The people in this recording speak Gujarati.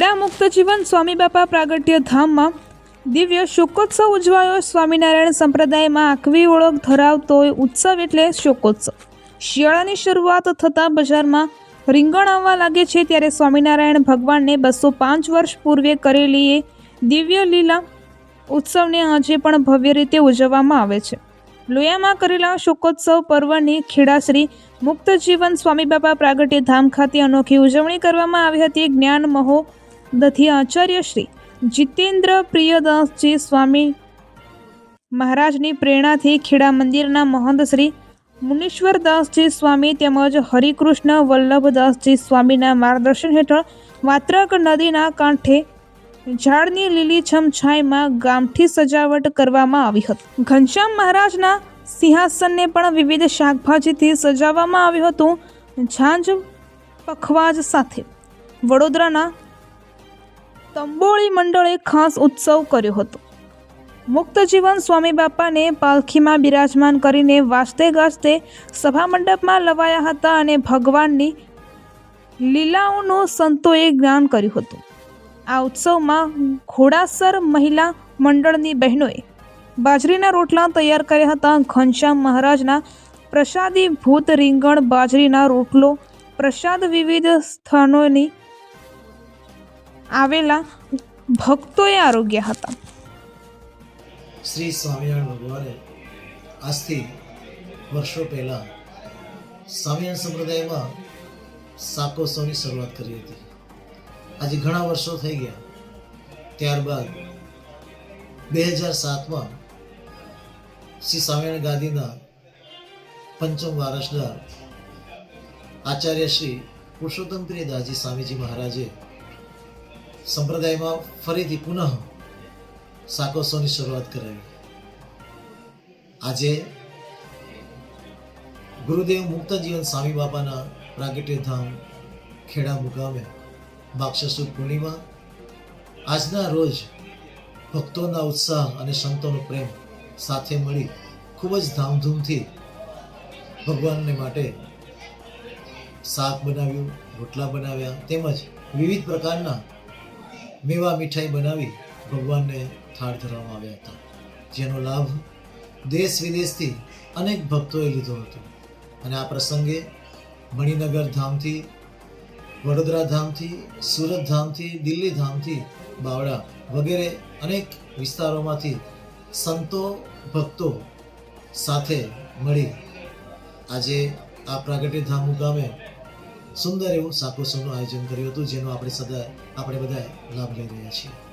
ખેડા મુક્ત જીવન સ્વામી બાપા પ્રાગટ્ય ધામમાં દિવ્ય શોકોત્સવ ઉજવાયો. સ્વામિનારાયણ સંપ્રદાયમાં આખવી ઓળખ ધરાવતો ઉત્સવ એટલે શોકોત્સવ. શિયાળાની શરૂઆત થતાં બજારમાં રીંગણ આવવા લાગે છે ત્યારે સ્વામિનારાયણ ભગવાનને બસો પાંચ વર્ષ પૂર્વે કરેલી એ દિવ્ય લીલા ઉત્સવને આજે પણ ભવ્ય રીતે ઉજવવામાં આવે છે. લોયામાં કરેલા શોકોત્સવ પર્વની ખેડાશ્રી મુક્ત જીવન સ્વામી બાપા પ્રાગટ્ય ધામ ખાતે અનોખી ઉજવણી કરવામાં આવી હતી. જ્ઞાન મહોદથી આચાર્ય શ્રી જીતેન્દ્ર પ્રિયદાસજી સ્વામી મહારાજની પ્રેરણાથી ખેડા મંદિરના મહંત શ્રી મુનીશ્વરદાસજી સ્વામી તેમજ હરિકૃષ્ણ વલ્લભદાસજી સ્વામીના માર્ગદર્શન હેઠળ વાત્રક નદીના કાંઠે ઝાડની લીલીછમ છાંયમાં ગામઠી સજાવટ કરવામાં આવી હતી. ઘનશ્યામ મહારાજના સિંહાસનને પણ વિવિધ શાકભાજીથી સજાવવામાં આવ્યું હતું. ઝાંઝ પખવાજ સાથે વડોદરાના તંબોળી મંડળે ખાસ ઉત્સવ કર્યો હતો. મુક્ત જીવન સ્વામી બાપાને પાલખીમાં બિરાજમાન કરીને વાજતે ગાજતે સભા મંડપમાં લવાયા હતા અને ભગવાનની લીલાઓનું સંતોએ જ્ઞાન કર્યું હતું. આ ઉત્સવમાં ઘોડાસર મહિલા મંડળની બહેનોએ બાજરીના રોટલા તૈયાર કર્યા હતા. ઘનશ્યામ મહારાજના પ્રસાદી ભૂત રીંગણ, બાજરીના રોટલો, પ્રસાદ વિવિધ સ્થાનોની આવેલા ભક્તોએ આરોગ્ય હતા. શ્રી સ્વામિનારાયણ ભગવાને આજથી વર્ષો પહેલાં સ્વામિનારાયણ સંપ્રદાયમાં સાકોત્સવની શરૂઆત કરી હતી. આજે ઘણા વર્ષો થઈ ગયા. ત્યારબાદ બે હજાર સાતમાં શ્રી સ્વામિનારાયણ ગાંધીના પંચમ વારસદાર આચાર્ય શ્રી પુરુષોત્તમ પ્રિયદાસજી સ્વામીજી મહારાજે સંપ્રદાયમાં ફરીથી પુનઃ સાકોત્સવની શરૂઆત કરાવી. આજે ગુરુદેવ મુક્ત જીવન સ્વામી બાપાના પ્રાગટ્ય ખેડા મુકામે માક્ષર પૂર્ણિમા. આજના રોજ ભક્તોના ઉત્સાહ અને સંતોનો પ્રેમ સાથે મળી ખૂબ જ ધામધૂમથી ભગવાનને માટે શાક બનાવ્યું, રોટલા બનાવ્યા, તેમજ વિવિધ પ્રકારના મેવા મીઠાઈ બનાવી ભગવાનને થાળ ધરવામાં આવ્યા હતા. જેનો લાભ દેશ વિદેશથી અનેક ભક્તોએ લીધો હતો. અને આ પ્રસંગે મણિનગર ધામથી, વડોદરા ધામથી, સુરત ધામથી, દિલ્હી ધામથી બાવડા વગેરે અનેક વિસ્તારોમાંથી સંતો, ભક્તો સાથે મળી આજે આ પ્રાગટ્ય ધામ મુકામે સુંદર એવું સાકોત્સવનું આયોજન કર્યું હતું, જેનો આપણે સદા આપણે બધા લાભ લઈ રહ્યા છીએ.